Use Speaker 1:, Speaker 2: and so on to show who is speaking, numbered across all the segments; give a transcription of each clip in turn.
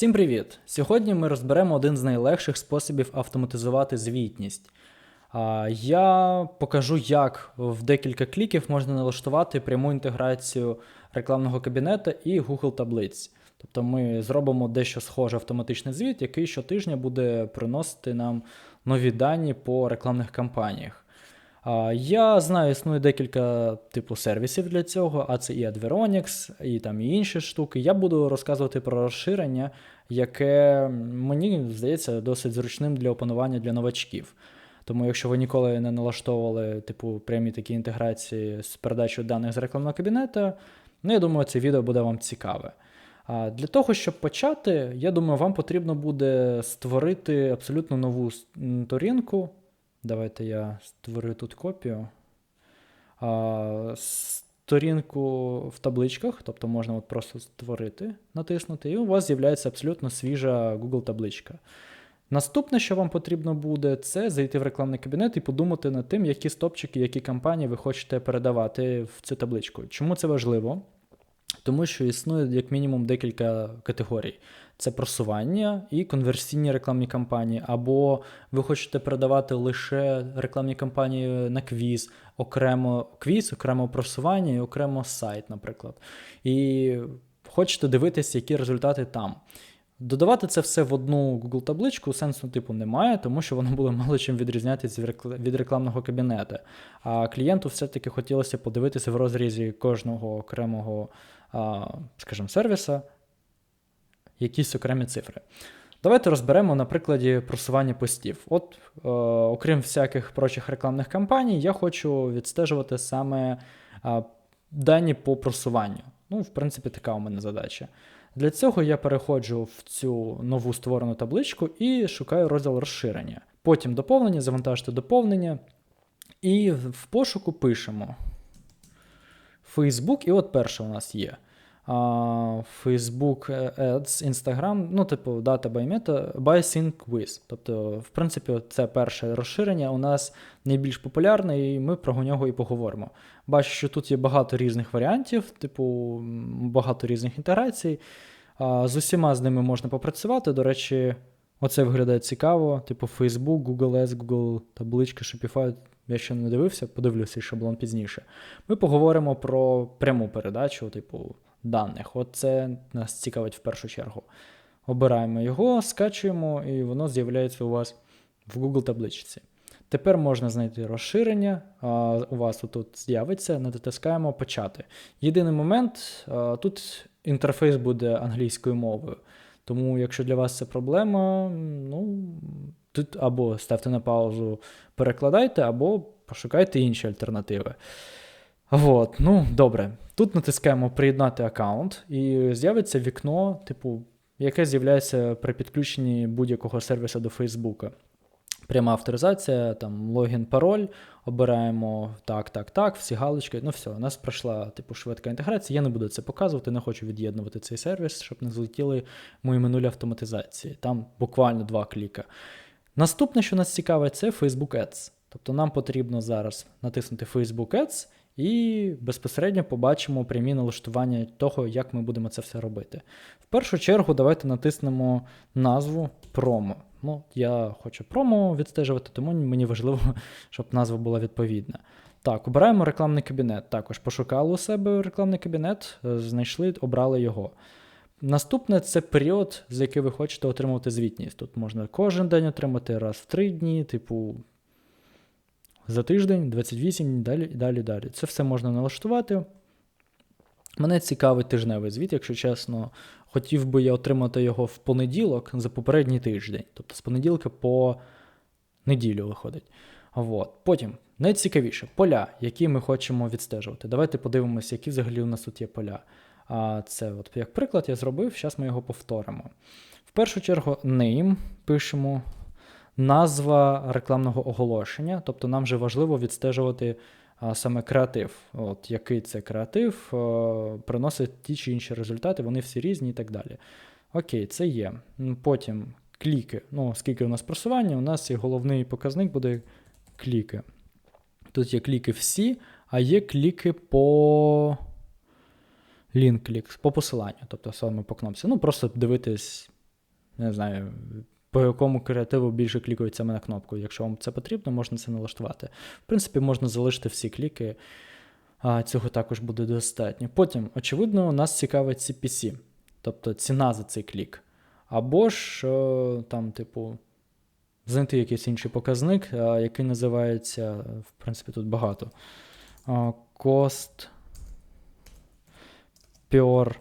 Speaker 1: Всім привіт! Сьогодні ми розберемо один з найлегших способів автоматизувати звітність. Я покажу, як в декілька кліків можна налаштувати пряму інтеграцію рекламного кабінета і Google таблиць. Тобто ми зробимо дещо схоже автоматичний звіт, який щотижня буде приносити нам нові дані по рекламних кампаніях. Я знаю, існує декілька типу сервісів для цього, а це і Adveronics, і там і інші штуки. Я буду розказувати про розширення, яке мені здається досить зручним для опанування для новачків. Тому, якщо ви ніколи не налаштовували типу прямі такі інтеграції з передачою даних з рекламного кабінету, ну я думаю, це відео буде вам цікаве. А Для того, щоб почати, я думаю, вам потрібно буде створити абсолютно нову сторінку. Давайте я створю тут копію. А, Сторінку в табличках, тобто можна от просто створити, натиснути, і у вас з'являється абсолютно свіжа Google табличка. Наступне, що вам потрібно буде, це зайти в рекламний кабінет і подумати над тим, які стопчики, які кампанії ви хочете передавати в цю табличку. Чому це важливо? Тому що існує як мінімум декілька категорій: це просування і конверсійні рекламні кампанії, або ви хочете продавати лише рекламні кампанії на квіз, окремо квіз, окремо просування і окремо сайт, наприклад. І хочете дивитися, які результати там. Додавати це все в одну Google табличку сенсу типу немає, тому що воно буде мало чим відрізнятися від рекламного кабінету. А клієнту все-таки хотілося подивитися в розрізі кожного окремого скажімо, сервіса якісь окремі цифри. Давайте розберемо на прикладі просування постів. От, е, окрім всяких прочих рекламних кампаній, я хочу відстежувати саме дані по просуванню. Ну, в принципі, така у мене задача. Для цього я переходжу в цю нову створену табличку і шукаю розділ розширення. Потім доповнення, завантажити доповнення. І в пошуку пишемо Facebook, і от перше у нас є. Facebook Ads, Instagram, ну, типу, Data by Meta, by Sync with. Тобто, в принципі, це перше розширення у нас найбільш популярне, і ми про нього і поговоримо. Бачу, що тут є багато різних варіантів, типу, багато різних інтеграцій. З усіма з ними можна попрацювати. До речі, оце виглядає цікаво. Типу Facebook, Google Ads, Google таблички, Shopify. Я ще не дивився, подивлюся шаблон пізніше. Ми поговоримо про пряму передачу, типу, даних. От це нас цікавить в першу чергу. Обираємо його, скачуємо, і воно з'являється у вас в Google табличці. Тепер можна знайти розширення, у вас тут з'явиться, натискаємо почати. Єдиний момент, тут інтерфейс буде англійською мовою. Тому, якщо для вас це проблема, ну, тут або ставте на паузу, перекладайте, або пошукайте інші альтернативи. От, ну, добре. Тут натискаємо Приєднати аккаунт, і з'явиться вікно, типу, яке з'являється при підключенні будь-якого сервісу до Фейсбука. Пряма авторизація, там логін, пароль, обираємо так, так, так, всі галочки. Ну все, у нас пройшла типу, швидка інтеграція. Я не буду це показувати, не хочу від'єднувати цей сервіс, щоб не злетіли мої минулі автоматизації. Там буквально два кліка. Наступне, що нас цікавить, це Facebook Ads. Тобто нам потрібно зараз натиснути Facebook Ads і безпосередньо побачимо прямі налаштування того, як ми будемо це все робити. В першу чергу, давайте натиснемо назву промо. Ну, Я хочу промо відстежувати, тому мені важливо, щоб назва була відповідна. Так, обираємо рекламний кабінет. Також пошукали у себе рекламний кабінет, знайшли, обрали його. Наступне це період, за який ви хочете отримувати звітність. Тут можна кожен день отримати, раз в три дні, типу за тиждень, 28 і далі далі далі. Це все можна налаштувати. Мене цікавить тижневий звіт, якщо чесно, хотів би я отримати його в понеділок за попередній тиждень. Тобто з понеділка по неділю виходить. От. Потім найцікавіше поля, які ми хочемо відстежувати. Давайте подивимося, які взагалі у нас тут є поля. А Це, от, як приклад, я зробив, зараз ми його повторимо. В першу чергу, name пишемо назва рекламного оголошення, тобто нам вже важливо відстежувати саме креатив. От Який це креатив, а, приносить ті чи інші результати, вони всі різні і так далі. Окей, це є. Потім кліки. Ну, Скільки у нас просування, у нас і головний показник буде кліки. Тут є кліки всі, а є кліки по лінк-клік, по посиланню, тобто саме по кнопці. Ну, просто дивитись не знаю, по якому креативу більше клікають саме на кнопку. Якщо вам це потрібно, можна це налаштувати. В принципі, можна залишити всі кліки, а цього також буде достатньо. Потім, очевидно, нас цікавить CPC, тобто ціна за цей клік. Або ж е, там, типу, знайти якийсь інший показник, е, який називається, в принципі, тут багато. Е, Cost per,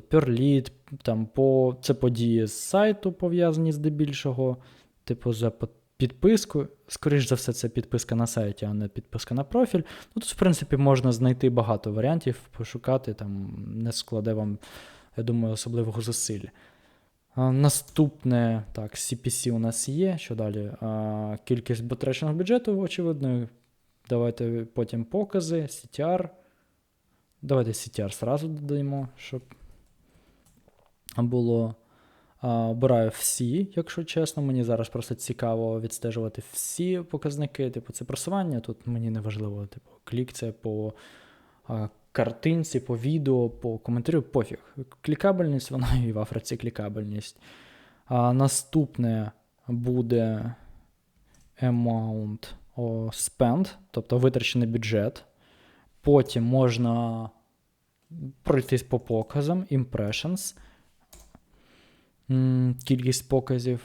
Speaker 1: тут lead, там по, це події з сайту пов'язані здебільшого, типу, за підписку. Скоріш за все, це підписка на сайті, а не підписка на профіль. Ну, тут, в принципі, можна знайти багато варіантів, пошукати, там не складе вам, я думаю, особливого зусилля. Наступне, так, CPC у нас є. Що далі? А, Кількість потраченого бюджету, очевидно. Давайте потім покази, CTR. Давайте CTR зразу додаємо, щоб було. Обираю всі, якщо чесно. Мені зараз просто цікаво відстежувати всі показники. Типу, це просування. Тут мені не важливо, типу, клік це по картинці, по відео, по коментарю, пофіг. Клікабельність, вона і в Африці клікабельність. А, наступне буде amount о, spend, тобто витрачений бюджет. Потім можна пройтись по показам, impressions, кількість показів.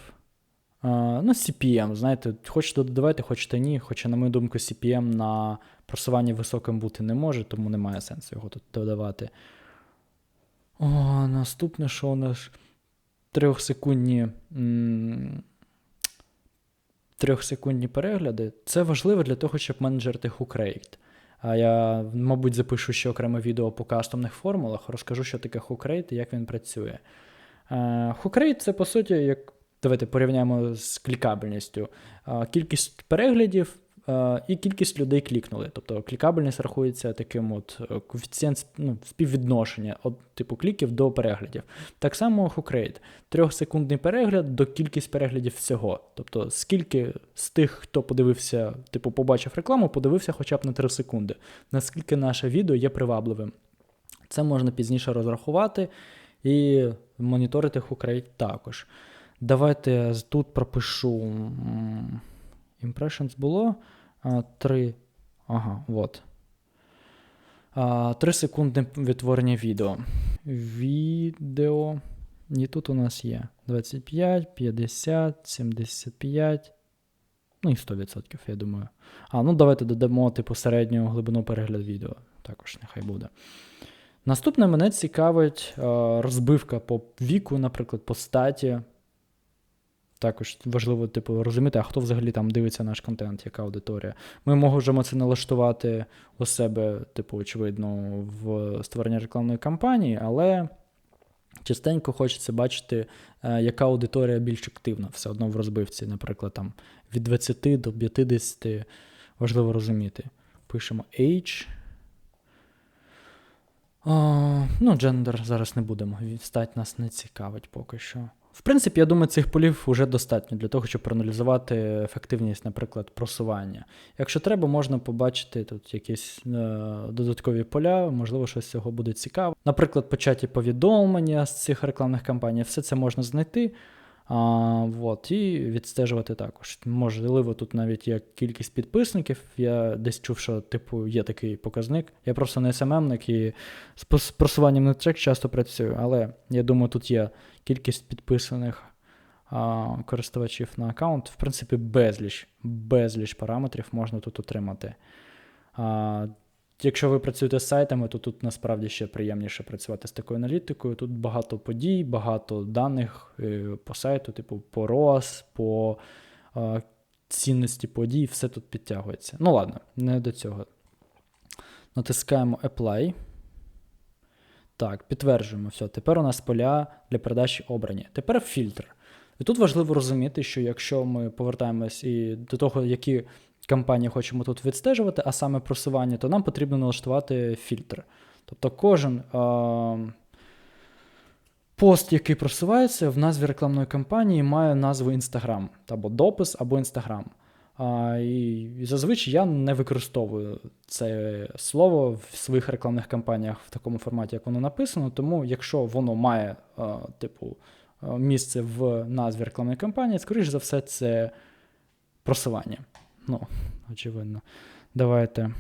Speaker 1: Ну, CPM, знаєте, хочете додавайте, хочете ні. Хоча, на мою думку, CPM на просуванні високим бути не може, тому немає сенсу його тут додавати. О, наступне, що у нас трьохсекундні. Трьохсекундні перегляди. Це важливо для того, щоб менеджерити хукрейт. А я, мабуть, запишу ще окреме відео по кастомних формулах, розкажу, що таке хукрейт і як він працює. Хукрейт це, по суті, як давайте порівняємо з клікабельністю. Е, Кількість переглядів е, і кількість людей клікнули. Тобто клікабельність рахується таким от е, коефіцієнт ну, співвідношення от, типу кліків до переглядів. Так само хукрейт. Трьохсекундний перегляд до кількість переглядів всього. Тобто, скільки з тих, хто подивився, типу, побачив рекламу, подивився хоча б на 3 секунди. Наскільки наше відео є привабливим. Це можна пізніше розрахувати і моніторити хукрейт також. Давайте тут пропишу. Impressions було. а, Три. Ага, от. А, Три секундне відтворення відео. Відео. І тут у нас є 25, 50, 75. Ну і 100%, я думаю. А, ну давайте додамо, типу, середню глибину перегляду відео. Також нехай буде. Наступне мене цікавить е, розбивка по віку, наприклад, по статі. Також важливо, типу, розуміти, а хто взагалі там дивиться наш контент, яка аудиторія. Ми можемо це налаштувати у себе, типу, очевидно, в створенні рекламної кампанії, але частенько хочеться бачити, е, яка аудиторія більш активна, все одно в розбивці, наприклад, там від 20 до 50. Важливо розуміти. Пишемо age. А, ну, джендер зараз не будемо. Стать нас не цікавить поки що. В принципі, я думаю, цих полів вже достатньо для того, щоб проаналізувати ефективність, наприклад, просування. Якщо треба, можна побачити тут якісь е, додаткові поля, можливо, щось з цього буде цікаво. Наприклад, початі повідомлення з цих рекламних кампаній, все це можна знайти. А, вот, і відстежувати також. Можливо, тут навіть є кількість підписників. Я десь чув, що типу є такий показник. Я просто не СММник і з просуванням на трек часто працюю, але я думаю, тут є кількість підписаних а, користувачів на аккаунт. В принципі, безліч, безліч параметрів можна тут отримати. А, Якщо ви працюєте з сайтами, то тут насправді ще приємніше працювати з такою аналітикою. Тут багато подій, багато даних е, по сайту, типу по ROAS, по е, цінності подій, все тут підтягується. Ну ладно, не до цього. Натискаємо Apply. Так, підтверджуємо все. Тепер у нас поля для передачі обрані. Тепер фільтр. І тут важливо розуміти, що якщо ми повертаємось і до того, які кампанії хочемо тут відстежувати, а саме просування, то нам потрібно налаштувати фільтр. Тобто кожен а, пост, який просувається в назві рекламної кампанії, має назву Instagram, або допис, або. А, і, зазвичай я не використовую це слово в своїх рекламних кампаніях в такому форматі, як воно написано. Тому, якщо воно має, а, типу, е, місце в назві рекламної кампанії, скоріш за все, це просування. Ну, очевидно. Давайте.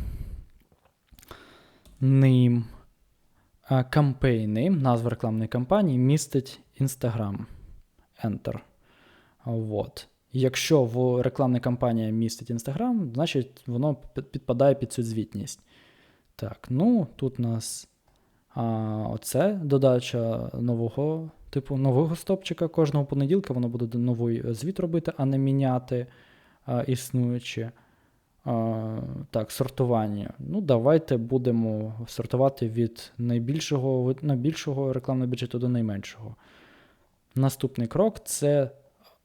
Speaker 1: А, Campaign назва рекламної кампанії, містить Instagram. Enter. Вот. Якщо в рекламна кампанія містить Instagram, значить воно підпадає під цю звітність. Так, ну тут у нас а, оце додача нового типу нового стопчика. Кожного понеділка воно буде новий звіт робити, а не міняти існуючі. А, так, сортування. Ну, давайте будемо сортувати від найбільшого, найбільшого рекламного бюджету до найменшого. Наступний крок це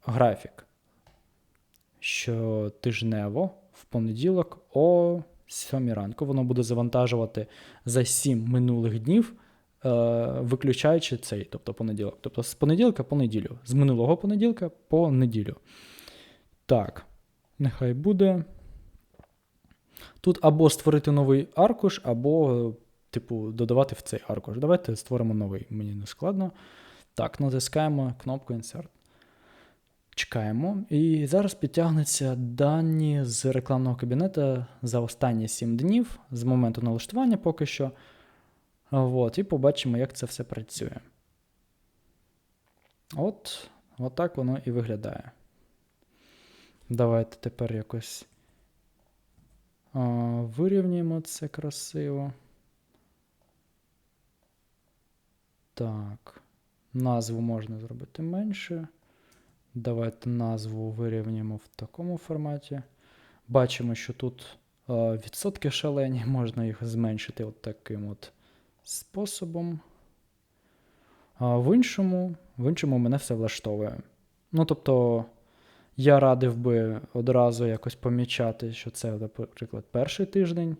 Speaker 1: графік. Щотижнево в понеділок о 7 ранку воно буде завантажувати за 7 минулих днів, е, виключаючи цей, тобто понеділок. Тобто з понеділка по неділю, з минулого понеділка по неділю. Так, нехай буде. Тут або створити новий аркуш, або, типу, додавати в цей аркуш. Давайте створимо новий, мені не складно. Так, натискаємо кнопку Insert. Чекаємо. І зараз підтягнуться дані з рекламного кабінету за останні 7 днів з моменту налаштування поки що. От, і побачимо, як це все працює. От, от так воно і виглядає. Давайте тепер якось а, вирівняємо це красиво. Так. Назву можна зробити менше. Давайте назву вирівняємо в такому форматі. Бачимо, що тут е, відсотки шалені, можна їх зменшити от таким от способом. А в іншому, в іншому мене все влаштовує. Ну, тобто, я радив би одразу якось помічати, що це, наприклад, перший тиждень.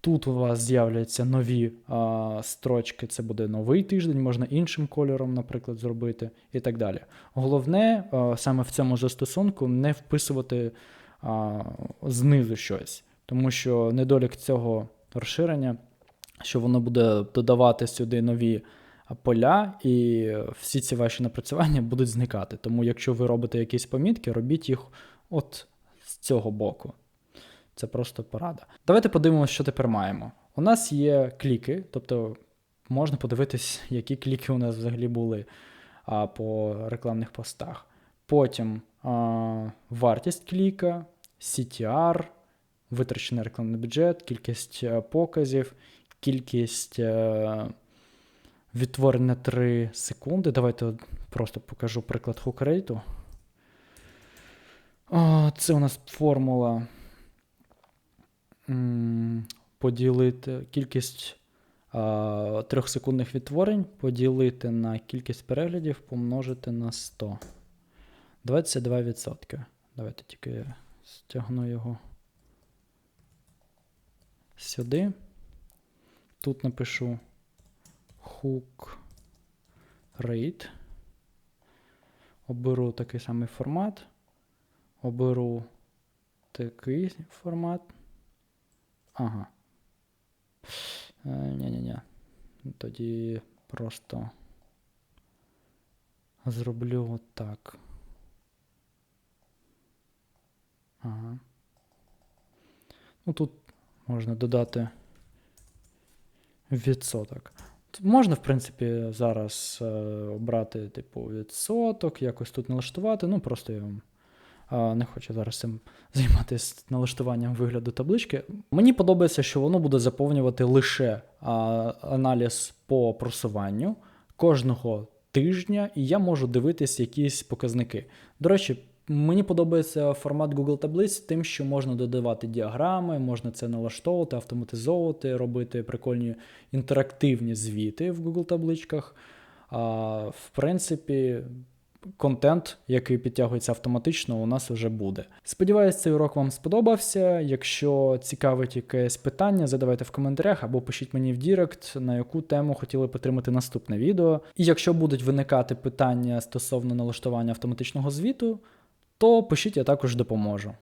Speaker 1: Тут у вас з'являться нові а, строчки, це буде новий тиждень, можна іншим кольором, наприклад, зробити і так далі. Головне а, саме в цьому застосунку не вписувати а, знизу щось, тому що недолік цього розширення, що воно буде додавати сюди нові поля, і всі ці ваші напрацювання будуть зникати. Тому, якщо ви робите якісь помітки, робіть їх от з цього боку. Це просто порада. Давайте подивимося, що тепер маємо. У нас є кліки, тобто можна подивитись, які кліки у нас взагалі були а, по рекламних постах. Потім а, вартість кліка, CTR, витрачений рекламний бюджет, кількість а, показів, кількість а, відтворень на 3 секунди. Давайте просто покажу приклад хукрейту. Це у нас формула поділити кількість трьохсекундних відтворень, поділити на кількість переглядів, помножити на 100. 22%. Давайте тільки я стягну його сюди. Тут напишу hook rate. Оберу такий самий формат. Оберу такий формат. Ага. Е, Ні-ні-ні. Тоді просто зроблю отак. Ага. Ну тут можна додати відсоток. Можна, в принципі, зараз е, обрати, типу, відсоток, якось тут налаштувати. Ну, просто я вам не хочу зараз цим займатися налаштуванням вигляду таблички. Мені подобається, що воно буде заповнювати лише аналіз по просуванню кожного тижня, і я можу дивитись якісь показники. До речі, мені подобається формат Google таблиць тим, що можна додавати діаграми, можна це налаштовувати, автоматизовувати, робити прикольні інтерактивні звіти в Google табличках. А, в принципі, контент, який підтягується автоматично, у нас вже буде. Сподіваюсь, цей урок вам сподобався. Якщо цікавить якесь питання, задавайте в коментарях або пишіть мені в Дірект, на яку тему хотіли потримати наступне відео. І якщо будуть виникати питання стосовно налаштування автоматичного звіту, то пишіть, я також допоможу.